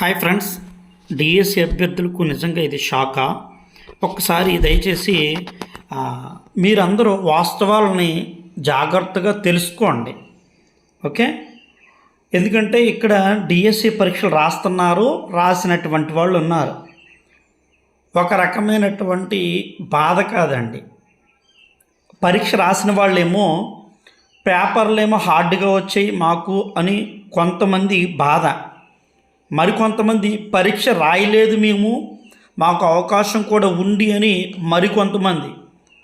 Hi friends DSC అభ్యర్థులకు నిజంగా ఇది షాకా. ఒక్కసారి దయచేసి మీరందరూ వాస్తవాలని జాగ్రత్తగా తెలుసుకోండి. ఓకే? ఎందుకంటే ఇక్కడ డిఎస్సి పరీక్షలు రాస్తున్నారు రాసినటువంటి వాళ్ళు ఉన్నారు. ఒక రకమైనటువంటి బాధ కాదండి. పరీక్ష రాసిన వాళ్ళేమో పేపర్లేమో హార్డ్గా వచ్చాయి మాకు అని కొంతమంది బాధ. మరికొంతమంది పరీక్ష రాయలేదు మేము మాకు అవకాశం కూడా ఉంది అని మరికొంతమంది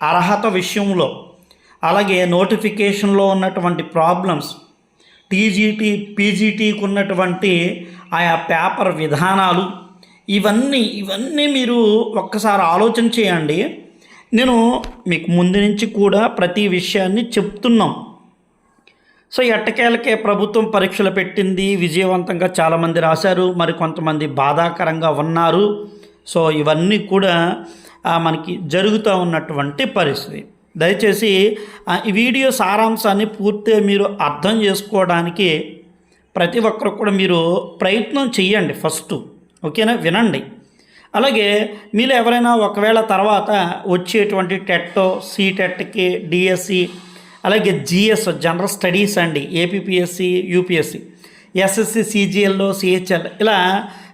అర్హత విషయంలో అలాగే నోటిఫికేషన్లో ఉన్నటువంటి ప్రాబ్లమ్స్ టీజీటీ పీజీటీకి ఉన్నటువంటి ఆయా పేపర్ విధానాలు ఇవన్నీ ఇవన్నీ మీరు ఒక్కసారి ఆలోచన చేయండి. నేను మీకు ముందు నుంచి కూడా ప్రతి విషయాన్ని చెప్తున్నాం. సో ఎట్టకేలకే ప్రభుత్వం పరీక్షలు పెట్టింది. విజయవంతంగా చాలామంది రాశారు. మరి కొంతమంది బాధాకరంగా ఉన్నారు. సో ఇవన్నీ కూడా మనకి జరుగుతూ ఉన్నటువంటి పరిస్థితి. దయచేసి ఈ వీడియో సారాంశాన్ని పూర్తిగా మీరు అర్థం చేసుకోవడానికి ప్రతి ఒక్కరు కూడా మీరు ప్రయత్నం చెయ్యండి ఫస్ట్. ఓకేనా? వినండి. అలాగే మీరు ఎవరైనా ఒకవేళ తర్వాత వచ్చేటువంటి టెట్టో సీటెట్కి డిఎస్సి అలాగే జిఎస్ జనరల్ స్టడీస్ అండి ఏపీపీఎస్సి యూపీఎస్సి ఎస్ఎస్సి సిజిఎల్లో సిహెచ్ఎల్. ఇలా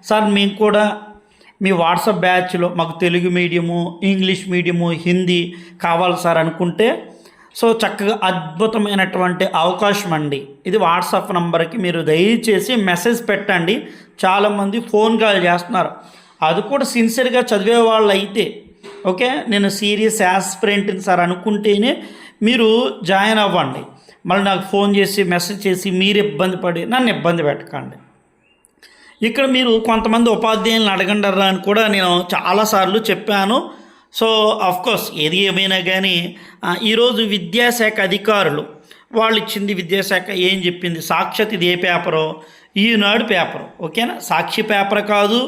సార్ మేము కూడా మీ వాట్సాప్ బ్యాచ్లో మాకు Telugu medium English medium Hindi కావాలి సార్ అనుకుంటే సో చక్కగా అద్భుతమైనటువంటి అవకాశం అండి. ఇది వాట్సాప్ నంబర్కి మీరు దయచేసి మెసేజ్ పెట్టండి. చాలామంది ఫోన్ కాల్ చేస్తున్నారు. అది కూడా సిన్సియర్గా చదివే వాళ్ళు అయితే ఓకే? నేను సీరియస్ యాస్పిరెంట్ సార్ అనుకుంటేనే మీరు జాయిన్ అవ్వండి. మళ్ళీ నాకు ఫోన్ చేసి మెసేజ్ చేసి మీరు ఇబ్బంది పడి నన్ను ఇబ్బంది పెట్టకండి. ఇక్కడ మీరు కొంతమంది ఉపాధ్యాయులను అడగండరా అని కూడా నేను చాలాసార్లు చెప్పాను. సో కోర్స్ ఏది ఏమైనా కానీ ఈరోజు విద్యాశాఖ అధికారులు వాళ్ళు ఇచ్చింది విద్యాశాఖ ఏం చెప్పింది? సాక్షాత్ ఇది ఏ పేపరో? ఈనాడు పేపర్ ఓకేనా? సాక్షి పేపర్ కాదు.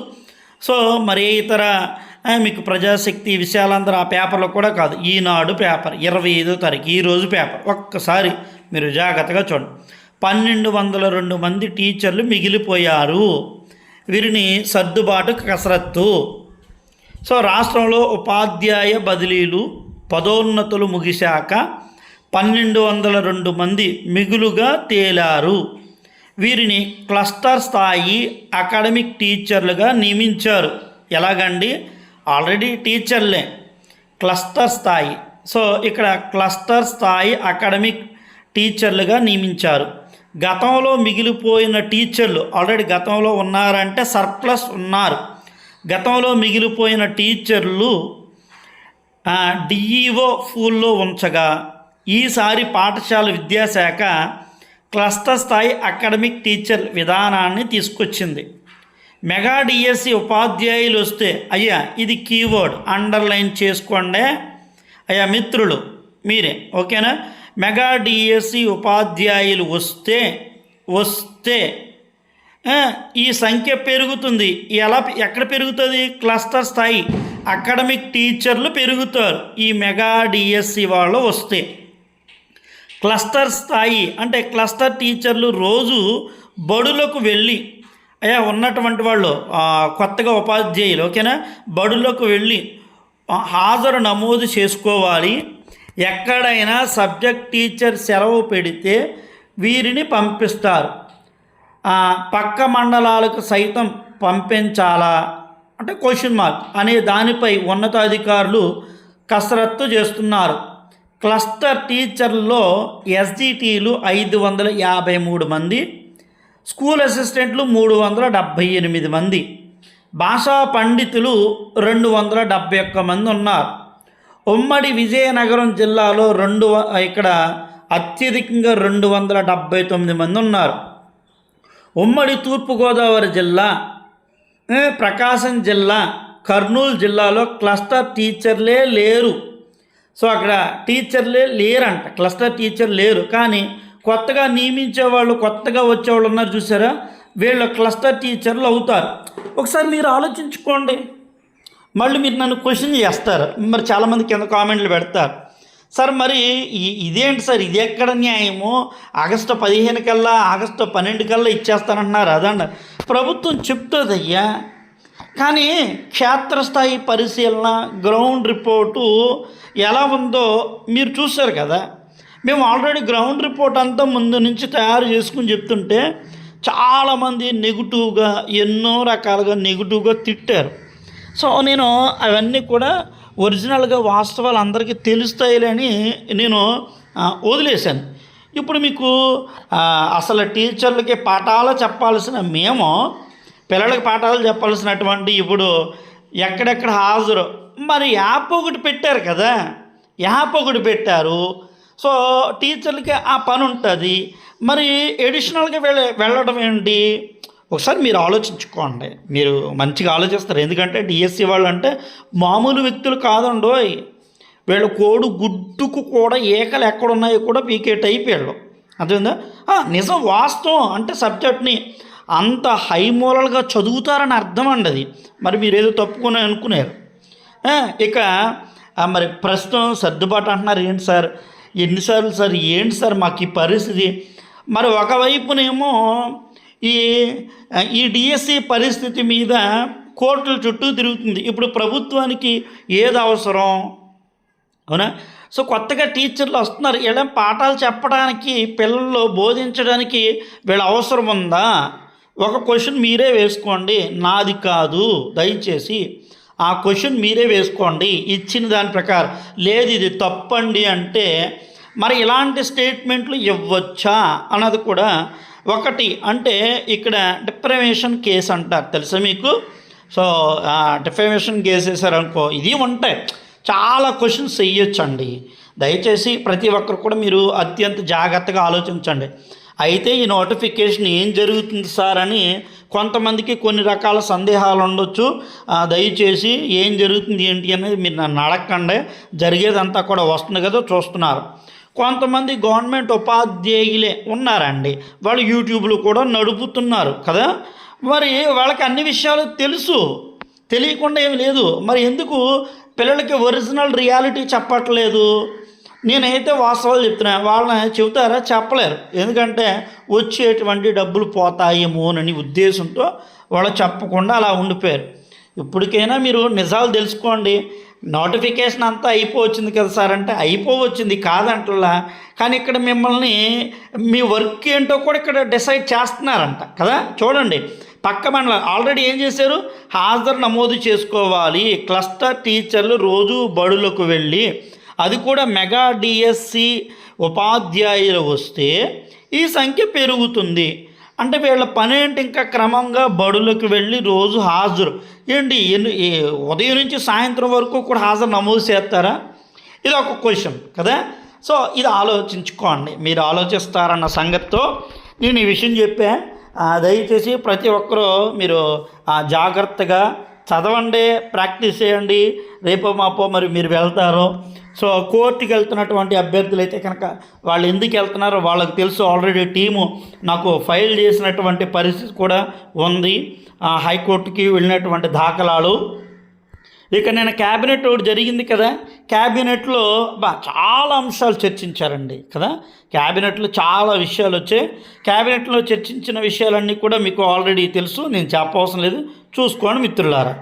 సో మరి ఇతర మీకు ప్రజాశక్తి విషయాలందరూ ఆ పేపర్లో కూడా కాదు. ఈనాడు పేపర్ ఇరవై ఐదో తారీఖు ఈరోజు పేపర్. ఒక్కసారి మీరు జాగ్రత్తగా చూడండి. పన్నెండు వందల రెండు మంది టీచర్లు మిగిలిపోయారు. వీరిని సర్దుబాటు కసరత్తు. సో రాష్ట్రంలో ఉపాధ్యాయ బదిలీలు పదోన్నతులు ముగిశాక పన్నెండు వందల రెండు మంది మిగులుగా తేలారు. వీరిని క్లస్టర్ స్థాయి అకాడమిక్ టీచర్లుగా నియమించారు. ఎలాగండి? ఆల్రెడీ టీచర్లే. క్లస్టర్ స్థాయి. సో ఇక్కడ క్లస్టర్ స్థాయి అకాడమిక్ టీచర్లుగా నియమించారు. గతంలో మిగిలిపోయిన టీచర్లు ఆల్రెడీ గతంలో ఉన్నారంటే సర్ప్లస్ ఉన్నారు. గతంలో మిగిలిపోయిన టీచర్లు డిఈఓ ఫూల్లో ఉంచగా ఈసారి పాఠశాల విద్యాశాఖ క్లస్టర్ స్థాయి అకాడమిక్ టీచర్ విధానాన్ని తీసుకొచ్చింది. మెగా డిఎస్సి ఉపాధ్యాయులు వస్తే అయ్యా ఇది కీవర్డ్ అండర్లైన్ చేసుకోండి. అయ్యా మిత్రులు మీరే ఓకేనా? మెగా డిఎస్సి ఉపాధ్యాయులు వస్తే వస్తే ఈ సంఖ్య పెరుగుతుంది. ఎలా ఎక్కడ పెరుగుతుంది? క్లస్టర్ స్థాయి. అకాడమిక్ టీచర్లు పెరుగుతారు. ఈ మెగా డిఎస్సి వాళ్ళు వస్తే. క్లస్టర్ స్థాయి అంటే క్లస్టర్ టీచర్లు రోజు బడులకు వెళ్ళి అయ్యా ఉన్నటువంటి వాళ్ళు కొత్తగా ఉపాధ్యాయులు ఓకేనా? బడులకు వెళ్ళి హాజరు నమోదు చేసుకోవాలి. ఎక్కడైనా సబ్జెక్ట్ టీచర్ సెలవు పెడితే వీరిని పంపిస్తారు. పక్క మండలాలకు సైతం పంపించాలా? అంటే క్వశ్చన్ మార్క్ అనే దానిపై ఉన్నతాధికారులు కసరత్తు చేస్తున్నారు. క్లస్టర్ టీచర్లో ఎస్జిటీలు ఐదు వందల యాభై మూడు మంది. స్కూల్ అసిస్టెంట్లు మూడు వందల డెబ్భై ఎనిమిది మంది. భాషా పండితులు రెండు వందల డెబ్భై ఒక్క మంది ఉన్నారు. ఉమ్మడి విజయనగరం జిల్లాలో రెండు ఇక్కడ అత్యధికంగా రెండు వందల డెబ్భై తొమ్మిది మంది ఉన్నారు. ఉమ్మడి తూర్పుగోదావరి జిల్లా ప్రకాశం జిల్లా కర్నూలు జిల్లాలో క్లస్టర్ టీచర్లే లేరు. సో అక్కడ టీచర్లే లేరంట క్లస్టర్ టీచర్ లేరు. కానీ కొత్తగా నియమించే వాళ్ళు కొత్తగా వచ్చేవాళ్ళు ఉన్నారు చూసారా? వీళ్ళు క్లస్టర్ టీచర్లు అవుతారు. ఒకసారి మీరు ఆలోచించుకోండి. మళ్ళీ మీరు నన్ను క్వశ్చన్ చేస్తారు. మరి చాలామంది కింద కామెంట్లు పెడతారు. సార్ మరి ఇదేంటి సార్? ఇది ఎక్కడ న్యాయము? ఆగస్టు పదిహేను కల్లా ఆగస్టు పన్నెండు కల్లా ఇచ్చేస్తానంటున్నారు. అదండి. ప్రభుత్వం చెప్తుంది అయ్యా కానీ క్షేత్రస్థాయి పరిశీలన గ్రౌండ్ రిపోర్టు ఎలా ఉందో మీరు చూశారు కదా? మేము ఆల్రెడీ గ్రౌండ్ రిపోర్ట్ అంతా ముందు నుంచి తయారు చేసుకుని చెప్తుంటే చాలామంది నెగిటివ్గా ఎన్నో రకాలుగా నెగిటివ్గా తిట్టారు. సో నేను అవన్నీ కూడా ఒరిజినల్గా వాస్తవాలు అందరికీ తెలుస్తాయిలని నేను వదిలేశాను. ఇప్పుడు మీకు అసలు టీచర్లకి పాఠాలు చెప్పాల్సిన మేము పిల్లలకి పాఠాలు చెప్పాల్సినటువంటి ఇప్పుడు ఎక్కడెక్కడ హాజరు? మరి యాప్ ఒకటి పెట్టారు కదా? యాప్ ఒకటి పెట్టారు. సో టీచర్లకి ఆ పని ఉంటుంది. మరి ఎడిషనల్గా వెళ్ళ వెళ్ళడం ఏంటి? ఒకసారి మీరు ఆలోచించుకోండి. మీరు మంచిగా ఆలోచిస్తారు. ఎందుకంటే డిఎస్సి వాళ్ళు అంటే మామూలు వ్యక్తులు కాదండోయ్. వీళ్ళ కోడు గుడ్డుకు కూడా ఏకలు ఎక్కడున్నాయో కూడా పీకే టైప్ వీళ్ళు. అర్థమైందా? నిజం వాస్తవం. అంటే సబ్జెక్ట్ని అంత హై మోరల్గా చదువుతారని అర్థం అండి అది. మరి మీరు ఏదో తప్పుకుని అనుకున్నారు ఇక మరి ప్రస్తుతం సర్దుబాటు అంటున్నారు ఏంటి సార్? ఎన్నిసార్లు సార్ ఏంటి సార్ మాకు ఈ పరిస్థితి? మరి ఒకవైపునేమో ఈ ఈ డిఎస్సి పరిస్థితి మీద కోర్టుల చుట్టూ తిరుగుతుంది. ఇప్పుడు ప్రభుత్వానికి ఏది అవసరం? అవునా? సో కొత్తగా టీచర్లు వస్తున్నారు. ఇలా పాఠాలు చెప్పడానికి పిల్లలు బోధించడానికి వీళ్ళ అవసరం ఉందా? ఒక క్వశ్చన్ మీరే వేసుకోండి. నాది కాదు. దయచేసి ఆ క్వశ్చన్ మీరే వేసుకోండి. ఇచ్చిన దాని ప్రకారం. లేదు ఇది తప్పండి అంటే మరి ఇలాంటి స్టేట్మెంట్లు ఇవ్వచ్చా అన్నది కూడా ఒకటి. అంటే ఇక్కడ డిప్రమేషన్ కేసు అంటారు. తెలుసా మీకు? సో డిఫమేషన్ కేసు వేసారనుకో ఇది ఉంటాయి. చాలా క్వశ్చన్స్ వేయొచ్చండి. దయచేసి ప్రతి ఒక్కరు కూడా మీరు అత్యంత జాగ్రత్తగా ఆలోచించండి. అయితే ఈ నోటిఫికేషన్ ఏం జరుగుతుంది సార్ అని కొంతమందికి కొన్ని రకాల సందేహాలు ఉండొచ్చు. దయచేసి ఏం జరుగుతుంది ఏంటి అనేది మీరు నన్ను అడగకండి. జరిగేదంతా కూడా వస్తుంది కదా చూస్తున్నారు. కొంతమంది గవర్నమెంట్ ఉపాధ్యాయులే ఉన్నారండి. వాళ్ళు యూట్యూబ్లో కూడా నడుపుతున్నారు కదా. మరి వాళ్ళకి అన్ని విషయాలు తెలుసు. తెలియకుండా ఏమి లేదు. మరి ఎందుకు పిల్లలకి ఒరిజినల్ రియాలిటీ చెప్పట్లేదు? నేనైతే వాస్తవాలు చెప్తున్నా వాళ్ళని చెబుతారా? చెప్పలేరు. ఎందుకంటే వచ్చేటువంటి డబ్బులు పోతాయేమోనని ఉద్దేశంతో వాళ్ళు చెప్పకుండా అలా ఉండిపోయారు. ఇప్పటికైనా మీరు నిజాలు తెలుసుకోండి. నోటిఫికేషన్ అంతా అయిపోవచ్చింది కదా సార్? అంటే అయిపోవచ్చింది కాదంటలా. కానీ ఇక్కడ మిమ్మల్ని మీ వర్క్ ఏంటో కూడా ఇక్కడ డిసైడ్ చేస్తున్నారంట కదా? చూడండి. పక్క మండలం ఆల్రెడీ ఏం చేశారు? హాజరు నమోదు చేసుకోవాలి. క్లస్టర్ టీచర్లు రోజు బడులకు వెళ్ళి అది కూడా మెగా డిఎస్సి ఉపాధ్యాయులు వస్తే ఈ సంఖ్య పెరుగుతుంది. అంటే వీళ్ళ పని ఏంటి ఇంకా క్రమంగా బడులకు వెళ్ళి రోజు హాజరు. ఏంటి? ఎన్ని ఉదయం నుంచి సాయంత్రం వరకు కూడా హాజరు నమోదు చేస్తారా? ఇది ఒక క్వశ్చన్ కదా? సో ఇది ఆలోచించుకోండి. మీరు ఆలోచిస్తారన్న సంగతితో నేను ఈ విషయం చెప్పా. దయచేసి ప్రతి ఒక్కరూ మీరు జాగ్రత్తగా చదవండి ప్రాక్టీస్ చేయండి రేపో మాపో మరి మీరు వెళ్తారో. సో కోర్టుకి వెళ్తున్నటువంటి అభ్యర్థులు అయితే కనుక వాళ్ళు ఎందుకు వెళ్తున్నారో వాళ్ళకి తెలుసు. ఆల్రెడీ టీము నాకు ఫైల్ చేసినటువంటి పరిస్థితి కూడా ఉంది. హైకోర్టుకి వెళ్ళినటువంటి దాఖలాలు ఇక నేను క్యాబినెట్ ఒకటి జరిగింది కదా క్యాబినెట్లో బా చాలా అంశాలు చర్చించారండి కదా. క్యాబినెట్లో చాలా విషయాలు వచ్చాయి. క్యాబినెట్లో చర్చించిన విషయాలన్నీ కూడా మీకు ఆల్రెడీ తెలుసు నేను చెప్పవసరం లేదు. చూసుకోండి మిత్రులారా.